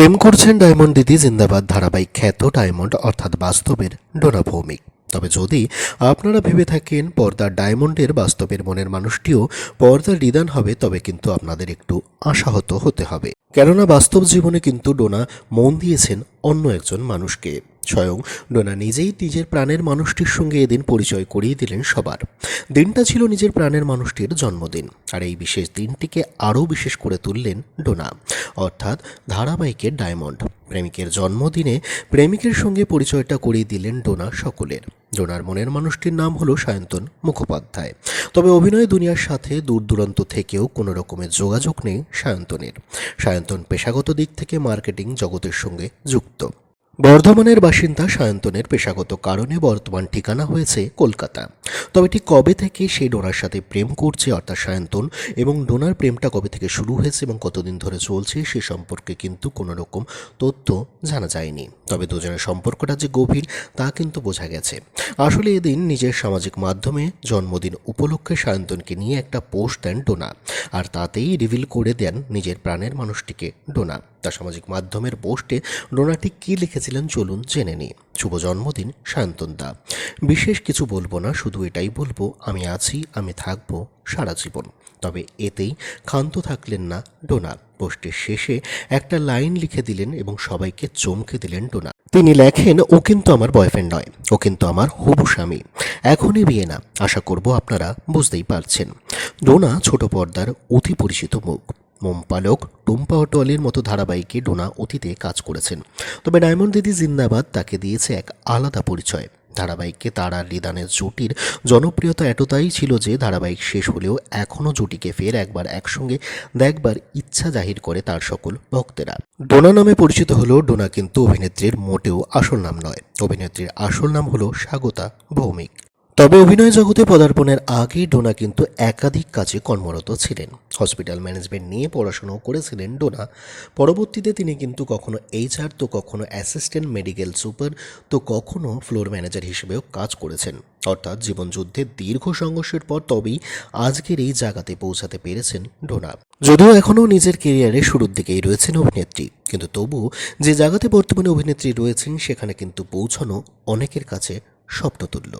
প্রেম করছেন ডায়মন্ড দিদি জিন্দাবাদ ধারাবাহিক খ্যাত ডায়মন্ড অর্থাৎ বাস্তবের ডোনা ভৌমিক। তবে যদি আপনারা ভেবে থাকেন পর্দার ডায়মন্ডের বাস্তবের মনের মানুষটিও পর্দার নিদান হবে, তবে কিন্তু আপনাদের একটু আশাহত হতে হবে। কেননা বাস্তব জীবনে কিন্তু ডোনা মন দিয়েছেন অন্য একজন মানুষকে। স্বয়ং ডোনা নিজেই নিজের প্রাণের মানুষটির সঙ্গে এদিন পরিচয় করিয়ে দিলেন সবার। দিনটা ছিল নিজের প্রাণের মানুষটির জন্মদিন, আর এই বিশেষ দিনটিকে আরও বিশেষ করে তুললেন ডোনা অর্থাৎ ধারাবাহিকের ডায়মন্ড। প্রেমিকের জন্মদিনে প্রেমিকের সঙ্গে পরিচয়টা করিয়ে দিলেন ডোনা সকলের। ডোনার মনের মানুষটির নাম হলো সায়ন্তন মুখোপাধ্যায়। তবে অভিনয় দুনিয়ার সাথে দূর দূরান্ত থেকেও কোনো রকমের যোগাযোগ নেই সায়ন্তনের। সায়ন্তন পেশাগত দিক থেকে মার্কেটিং জগতের সঙ্গে যুক্ত। বর্ধমানের বাসিন্দা সায়ন্তনের পেশাগত কারণে বর্তমান ঠিকানা হয়েছে কলকাতা। তবে ঠিক কবে থেকে সে ডোনার সাথে প্রেম করছে অর্থাৎ সায়ন্তন এবং ডোনার প্রেমটা কবে থেকে শুরু হয়েছে এবং কতদিন ধরে চলছে সে সম্পর্কে কিন্তু কোনো রকম তথ্য জানা যায়নি। তবে দুজনের সম্পর্কটা যে গভীর, তা কিন্তু বোঝা গেছে। আসলে এদিন নিজের সামাজিক মাধ্যমে জন্মদিন উপলক্ষে সায়ন্তনকে নিয়ে একটা পোস্ট দেন ডোনা, আর তাতেই রিভিল করে দেন নিজের প্রাণের মানুষটিকে ডোনা। তার সামাজিক মাধ্যমের পোস্টে ডোনা ঠিক কী লিখেছিলেন চলুন জেনে নিই। শুভ জন্মদিন সায়ন্তন দা। বিশেষ কিছু বলব না, শুধু এটাই বলব, আমি আছি, আমি থাকব সারা জীবন। তবে এতেই ক্ষান্ত থাকলেন না ডোনা পোস্টের শেষে একটা লাইন লিখে দিলেন এবং সবাইকে চমকে দিলেন ডোনা তিনি লেখেন, ও কিন্তু আমার বয়ফ্রেন্ড নয়, ও কিন্তু আমার হবু স্বামী। এখনই বিয়ে না, আশা করব আপনারা বুঝতেই পারছেন। ডোনা ছোট পর্দার অতি পরিচিত মুখ। মোমপালক টুম্পা অটোয়ালির মতো ধারাবাহিকে ডোনা অতীতে কাজ করেছেন। তবে ডায়মন্ড দিদি জিন্দাবাদ তাকে দিয়েছে এক আলাদা পরিচয়। ধারাবাহিককে তার আর রিদানের জুটির জনপ্রিয়তা এতটাই ছিল যে ধারাবাহিক শেষ হলেও এখনও জুটিকে ফের একবার একসঙ্গে দেখবার ইচ্ছা জাহির করে তার সকল ভক্তেরা। ডোনা নামে পরিচিত হলেও ডোনা কিন্তু অভিনেত্রীর মোটেও আসল নাম নয়। অভিনেত্রীর আসল নাম হলো স্বাগতা ভৌমিক। তবে অভিনয় জগতে পদার্পণের আগে ডোনা কিন্তু একাধিক কাজে কর্মরত ছিলেন। হসপিটাল ম্যানেজমেন্ট নিয়ে পড়াশোনাও করেছিলেন ডোনা। পরবর্তীতে তিনি কিন্তু কখনো এইচআর, তো কখনো অ্যাসিস্ট্যান্ট মেডিকেল সুপার, তো কখনো ফ্লোর ম্যানেজার হিসেবেও কাজ করেছেন। অর্থাৎ জীবনযুদ্ধে দীর্ঘ সংঘর্ষের পর তবেই আজকের এই জায়গাতে পৌঁছাতে পেরেছেন ডোনা। যদিও এখনও নিজের কেরিয়ারের শুরুর দিকেই রয়েছেন অভিনেত্রী, কিন্তু তবু যে জায়গাতে বর্তমানে অভিনেত্রী রয়েছেন, সেখানে কিন্তু পৌঁছানো অনেকের কাছে স্বপ্নতুল্য।